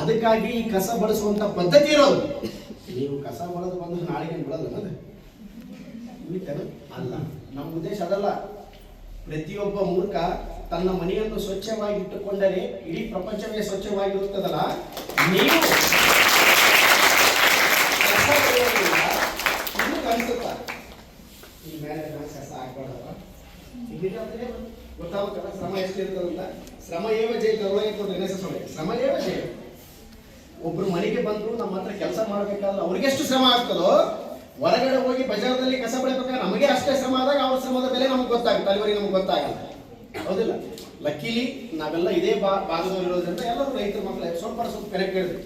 ಅದಕ್ಕಾಗಿ ಈ ಕಸ ಬಳಸುವಂತ ಪದ್ಧತಿ ಇರೋದು. ನೀವು ಕಸ ಬಳದು ಬಂದು ನಾಳೆಗೆ ಬಿಡಲ್ಲ ಅದು ಅಲ್ಲ. ನಮ್ಮ ಉದ್ದೇಶ ಅದಲ್ಲ. ಪ್ರತಿಯೊಬ್ಬ ಮೂರ್ಖ ತನ್ನ ಮನೆಯನ್ನು ಸ್ವಚ್ಛವಾಗಿ ಇಟ್ಟುಕೊಂಡರೆ ಇಡೀ ಪ್ರಪಂಚವೇ ಸ್ವಚ್ಛವಾಗಿರುತ್ತದಲ್ಲ? ನೀವು ಅನ್ಸುತ್ತಾ ಈ ಗೊತ್ತಾಗುತ್ತಲ್ಲ? ಶ್ರಮ ಎಷ್ಟಿರ್ತದಂತ? ಶ್ರಮ ಏವ ಜೈತ ಶ್ರಮ ಏವ ಜಯ ಒಬ್ರು ಮನೆಗೆ ಬಂದ್ರು, ನಮ್ಮ ಹತ್ರ ಕೆಲಸ ಮಾಡ್ಬೇಕಾದ್ರೆ ಅವ್ರಿಗೆ ಎಷ್ಟು ಶ್ರಮ ಆಗ್ತದೋ, ಹೊರಗಡೆ ಹೋಗಿ ಬಜಾರದಲ್ಲಿ ಕಸ ಬೆಳಿಬೇಕಾದ್ರೆ ನಮಗೆ ಅಷ್ಟೇ ಶ್ರಮ ಆದಾಗ ಅವ್ರ ಶ್ರಮದ ಬೆಲೆ ನಮ್ಗೆ ಗೊತ್ತಾಗುತ್ತೆ, ಅಲ್ಲಿವರೆಗೆ ನಮ್ಗೆ ಗೊತ್ತಾಗಲ್ಲ. ಹೌದಿಲ್ಲ? ಲಕ್ಕಿಲಿ ನಾವೆಲ್ಲ ಇದೇ ಭಾಗದಲ್ಲಿರೋದ್ರಿಂದ ಎಲ್ಲರೂ ರೈತರ ಮಕ್ಕಳು, ಸ್ವಲ್ಪ ಸ್ವಲ್ಪ ಕರೆಕ್ಟ್ ಹೇಳಿದ್ರು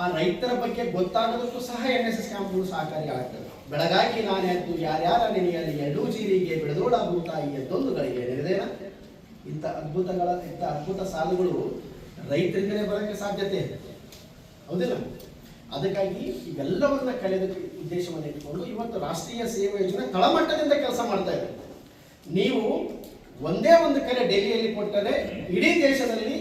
ಆ ರೈತರ ಬಗ್ಗೆ ಗೊತ್ತಾಗೋದಕ್ಕೂ ಸಹ ಎನ್ ಎಸ್ ಎಸ್ ಕ್ಯಾಂಪ್ಗಳು ಆಗ್ತದೆ ಬೆಳಗಾಗಿ ನಾನು ಎದ್ದು ಯಾರ್ಯಾರ ನೆನೆಯಲ್ಲಿ ಎರಡೂ ಜೀರಿಗೆ ಬೆಳೆದೋಳ ಭೂತಾಯಿ ಎದ್ದೊಂದುಗಳಿಗೆ ನೆನೆದೇನ? ಇಂಥ ಅದ್ಭುತಗಳ ಇಂಥ ಅದ್ಭುತ ಸಾಲುಗಳು ರೈತರಿಂದಲೇ ಬರೋಕ್ಕೆ ಸಾಧ್ಯತೆ. ಇದೆ ಹೌದಿಲ್ಲ ಅದಕ್ಕಾಗಿ ಇವೆಲ್ಲವನ್ನ ಕಳೆದ ಉದ್ದೇಶವನ್ನು ಇಟ್ಟುಕೊಂಡು ಇವತ್ತು ರಾಷ್ಟ್ರೀಯ ಸೇವಾ ಯೋಜನೆ ತಳಮಟ್ಟದಿಂದ ಕೆಲಸ ಮಾಡ್ತಾ ಇದೆ. ನೀವು ಒಂದೇ ಒಂದು ಕಲೆ ಡೆಲ್ಲಿಯಲ್ಲಿ ಕೊಟ್ಟರೆ ಇಡೀ ದೇಶದಲ್ಲಿ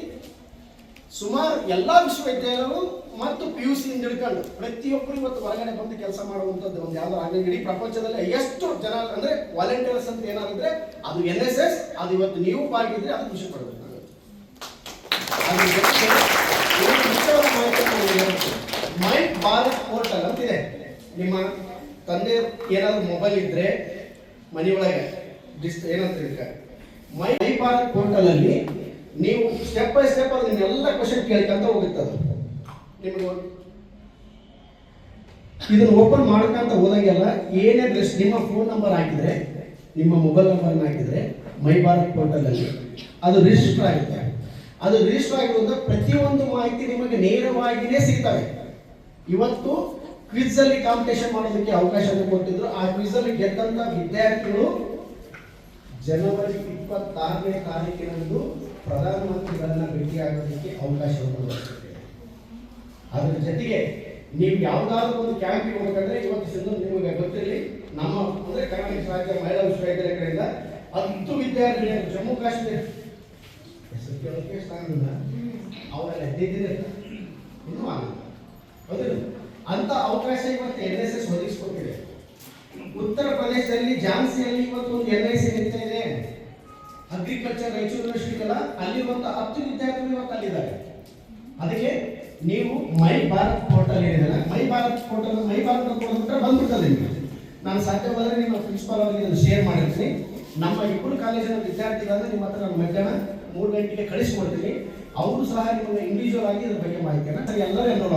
ಸುಮಾರು ಎಲ್ಲಾ ವಿಶ್ವವಿದ್ಯಾಲಯಗಳು ಮತ್ತು ಪಿ ಯು ಸಿ ಹಿಡ್ಕೊಂಡು ಪ್ರತಿಯೊಬ್ಬರು ಇವತ್ತು ಹೊರಗಡೆ ಬಂದು ಕೆಲಸ ಮಾಡುವಂಥದ್ದು ಒಂದು ಯಾವ್ದು ಆಗಲಿ, ಇಡೀ ಪ್ರಪಂಚದಲ್ಲಿ ಎಷ್ಟು ಜನ ಅಂದ್ರೆ ವಾಲಂಟಿಯರ್ಸ್ ಅಂತ ಏನಾದ್ರೆ ಅದು ಎನ್ ಎಸ್ ಎಸ್ ಅದು ಇವತ್ತು ನೀವು ಪಾಲ್ಗಿದ್ರೆ ಅದು ಖುಷಿ ಪಡಬೇಕು ಅದ್ರ ಜೊತೆಗೆ ಇನ್ನೊಂದು ಮುಖ್ಯವಾದ ಮಾಹಿತಿಯನ್ನು ನಾನು ಹೇಳ್ತೀನಿ. ಮೈ ಭಾರತ್ ಪೋರ್ಟಲ್ ಅಂತಿದೆ ನಿಮ್ಮ ತಂದೆ ಏನಾದರೂ ಮೊಬೈಲ್ ಇದ್ರೆ ಮನೆಯೊಳಗೆ ಡಿಸ್ ಏನಂತ ಮೈ ಮೈ ಭಾರತ್ ಪೋರ್ಟಲ್ ಅಲ್ಲಿ ನೀವು ಸ್ಟೆಪ್ ಬೈ ಸ್ಟೆಪ್ ಅಲ್ಲಿ ನಿಮ್ಮೆಲ್ಲ ಕ್ವಶನ್ ಕೇಳ್ಕೊಂತ ಹೋಗುತ್ತೆ ಅದು. ನಿಮಗೆ ಇದನ್ನ ಓಪನ್ ಮಾಡ್ಕೊಂತ ಹೋದಾಗೆಲ್ಲ ಏನೇ ಡ್ರೆಸ್ ನಿಮ್ಮ ಫೋನ್ ನಂಬರ್ ಹಾಕಿದ್ರೆ, ನಿಮ್ಮ ಮೊಬೈಲ್ ನಂಬರ್ ಹಾಕಿದ್ರೆ ಮೈ ಭಾರತ್ ಪೋರ್ಟಲ್ ಅಲ್ಲಿ ಅದು ರಿಜಿಸ್ಟರ್ ಆಗುತ್ತೆ. ಅದು ರಿಜಿಸ್ಟರ್ ಆಗಿರೋದ್ರಿಂದ ಪ್ರತಿಯೊಂದು ಮಾಹಿತಿ ನಿಮಗೆ ನೇರವಾಗಿಯೇ ಸಿಗ್ತವೆ. ಇವತ್ತು ಕ್ವಿಜ್ ಅಲ್ಲಿ ಕಾಂಪಿಟೇಷನ್ ಮಾಡೋದಕ್ಕೆ ಅವಕಾಶ ಕೊಟ್ಟಿದ್ರು. ಆ ಕ್ವಿಜ್ ಅಲ್ಲಿ ಗೆದ್ದಂತ ವಿದ್ಯಾರ್ಥಿಗಳು ಜನವರಿ ಇಪ್ಪತ್ತಾರನೇ ತಾರೀಕಿನಂದು ಪ್ರಧಾನಮಂತ್ರಿಗಳನ್ನ ಭೇಟಿಯಾಗೋದಕ್ಕೆ ಅವಕಾಶವನ್ನು ಅದರ ಜೊತೆಗೆ ನೀವು ಯಾವ್ದಾದ್ರು ಒಂದು ಕ್ಯಾಂಪಿಗೆ ಹೋಗ್ಬೇಕಂದ್ರೆ ಇವತ್ತು ಸಿಂಧು ನಿಮಗೆ ಗೊತ್ತಿರಲಿ ನಮ್ಮ ಅಂದ್ರೆ ಕರ್ನಾಟಕ ರಾಜ್ಯ ಮಹಿಳಾ ವಿಶ್ವವಿದ್ಯಾಲಯ ಕಡೆಯಿಂದ ಹತ್ತು ವಿದ್ಯಾರ್ಥಿಗಳು ಜಮ್ಮು ಕಾಶ್ಮೀರ. ಹೆಸರು ಕೇಳೋಕೆ ಸಾಗಿಲ್ಲ ಅವರೆಲ್ಲ ಇನ್ನೂ ಆಗಿಲ್ಲ. ಅಂತ ಅವಕಾಶ ಇವತ್ತು ಎನ್ ಎಸ್ ಎಸ್ ಒದಗಿಸ್ಕೊಟ್ಟಿದೆ ಉತ್ತರ ಪ್ರದೇಶದಲ್ಲಿ ಝಾನ್ಸಿಯಲ್ಲಿ ಇವತ್ತು ಒಂದು ಎನ್ ಐ ಸಿ ಇದೆ. ಅಗ್ರಿಕಲ್ಚರ್ ರಾಯಚೂರು ಯೂನಿವರ್ಸಿಟಿ ಅಲ್ಲ ಅಲ್ಲಿರುವಂತ ಹತ್ತು ವಿದ್ಯಾರ್ಥಿಗಳು ಇವತ್ತು ಅಲ್ಲಿದ್ದಾರೆ. ಅದಕ್ಕೆ ನೀವು ಮೈ ಭಾರತ್ ಪೋರ್ಟಲ್ ಏನಿದೆ my Bharat portal my Bharat portal ಬಂದ್ಬಿಡ್ತದೆ ನಿಮಗೆ. ನಾನು ಸಾಧ್ಯವಾದರೆ ನಿಮ್ಮ ಪ್ರಿನ್ಸಿಪಾಲ್ ಅವರಿಗೆ ಶೇರ್ ಮಾಡಿರ್ತೀನಿ. ನಮ್ಮ ಇಬ್ಬರು ಕಾಲೇಜಿನ ವಿದ್ಯಾರ್ಥಿಗಳನ್ನ ನಿಮ್ಮ ಹತ್ರ ನಾನು ಮಧ್ಯಾಹ್ನ ಮೂರು ಗಂಟೆಗೆ ಕಳಿಸ್ಕೊಡ್ತೀನಿ. ಅವರು ಸಹ ನಿಮಗೆ ಇಂಡಿವಿಜುವಲ್ ಆಗಿ ಇದ್ರ ಬಗ್ಗೆ ಮಾಹಿತಿಯನ್ನು ಎಲ್ಲರೂ ಎನ್ರೋಲ್